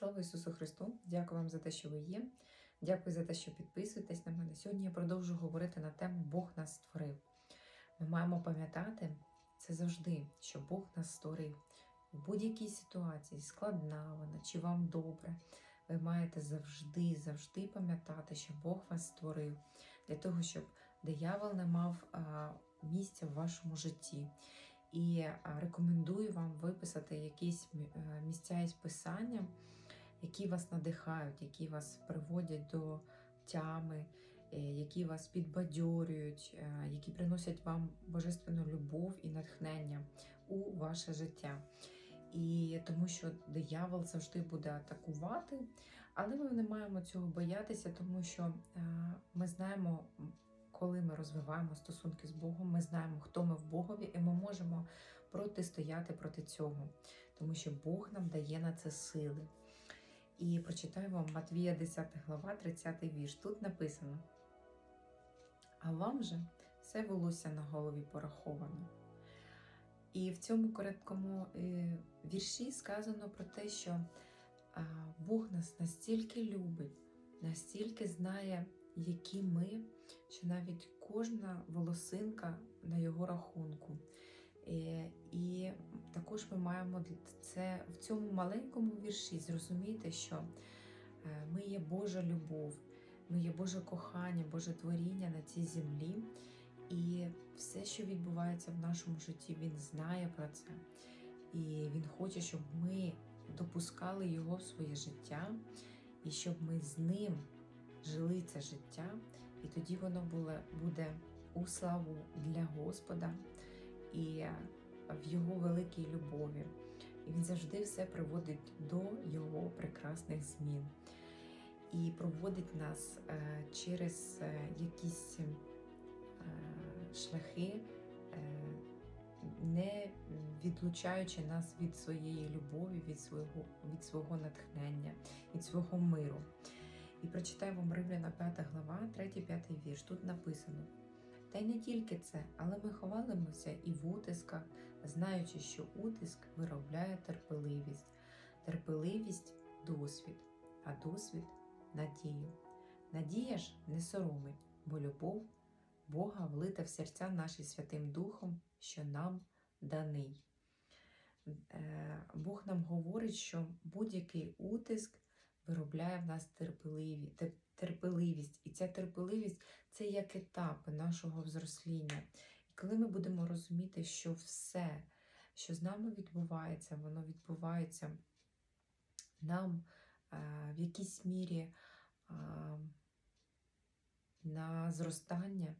Слава Ісусу Христу! Дякую вам за те, що ви є. Дякую за те, що підписуєтесь на мене. Сьогодні я продовжу говорити на тему Бог нас створив. Ми маємо пам'ятати це завжди, що Бог нас створив. В будь-якій ситуації, складна вона чи вам добре, ви маєте завжди, завжди пам'ятати, що Бог вас створив для того, щоб диявол не мав місця в вашому житті. І рекомендую вам виписати якісь е, місця із писання, які вас надихають, які вас приводять до тями, е, які вас підбадьорюють, е, які приносять вам божественну любов і натхнення у ваше життя. І тому що диявол завжди буде атакувати, але ми не маємо цього боятися, тому що е, ми знаємо, коли ми розвиваємо стосунки з Богом, ми знаємо, хто ми в Богові, і ми можемо протистояти проти цього, тому що Бог нам дає на це сили. І прочитаю вам Матвія 10 глава, 30 вірш. Тут написано: А вам же все волосся на голові пораховано. І в цьому короткому е, вірші сказано про те, що Бог нас настільки любить, настільки знає, які ми, що навіть кожна волосинка на його рахунку. Е, І також ми маємо це в цьому маленькому вірші зрозуміти, що е, ми є Божа любов, ми є Боже кохання, Боже творіння на цій землі. І все, що відбувається в нашому житті, він знає про це. І він хоче, щоб ми допускали його в своє життя, і щоб ми з ним жили це життя, і тоді воно буде у славу для Господа і в його великій любові. І він завжди все приводить до його прекрасних змін і проводить нас е, через е, якісь е, шляхи, не відлучаючи нас від своєї любові, від свого, від свого натхнення, від свого миру. І прочитаю вам Римляна 5 глава, 3-5 вірш. Тут написано. Та й не тільки це, але ми ховалимося і в утисках, знаючи, що утиск виробляє терпеливість, терпеливість досвід, а досвід надію. Надія ж не соромить, бо любов Бога влита в серця наші Святим Духом, що нам даний. Е, Бог нам говорить, що будь-який утиск виробляє в нас терпеливі, терпеливість. І ця терпеливість це як етапи нашого взросління. І коли ми будемо розуміти, що все, що з нами відбувається, воно відбувається нам е, в якійсь мірі е, на зростання,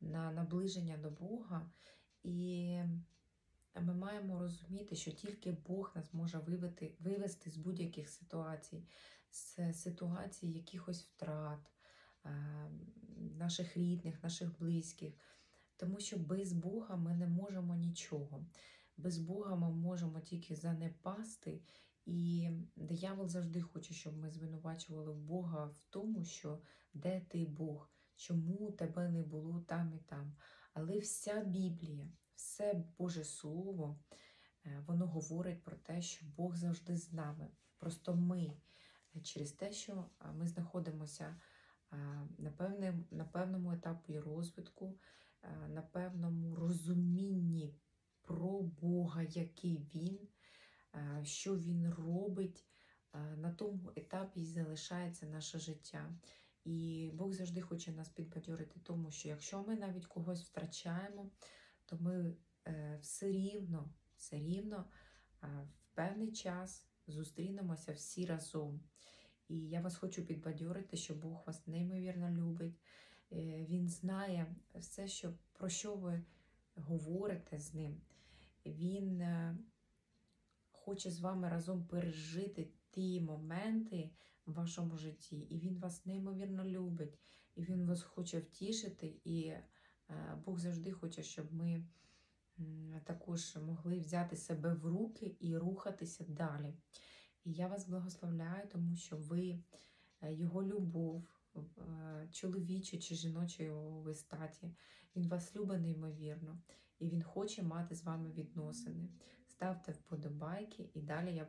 на наближення до Бога. І ми маємо розуміти, що тільки Бог нас може вивести, вивести з будь-яких ситуацій, з ситуацій якихось втрат е, наших рідних, наших близьких. Тому що без Бога ми не можемо нічого. Без Бога ми можемо тільки занепасти. І диявол завжди хоче, щоб ми звинувачували Бога в тому, що де ти Бог, чому тебе не було там і там. Але вся Біблія, все Боже Слово, е, воно говорить про те, що Бог завжди з нами. Просто ми е, через те, що ми знаходимося на, певним, на певному етапі розвитку, на певному розумінні про Бога, який Він, що Він робить. На тому етапі залишається наше життя. І Бог завжди хоче нас підбадьорити тому, що якщо ми навіть когось втрачаємо, то ми е, все рівно, все рівно в певний час зустрінемося всі разом. І я вас хочу підбадьорити, що Бог вас неймовірно любить. Е, Він знає все, що, про що ви говорите з ним. Він е, хоче з вами разом пережити ті моменти в вашому житті, і він вас неймовірно любить, і він вас хоче втішити. І е, Бог завжди хоче, щоб ми також могли взяти себе в руки і рухатися далі. І я вас благословляю, тому що ви е, його любов, е, чоловічої чи жіночої статі. Він вас любить неймовірно, і він хоче мати з вами відносини. Ставте вподобайки, і далі я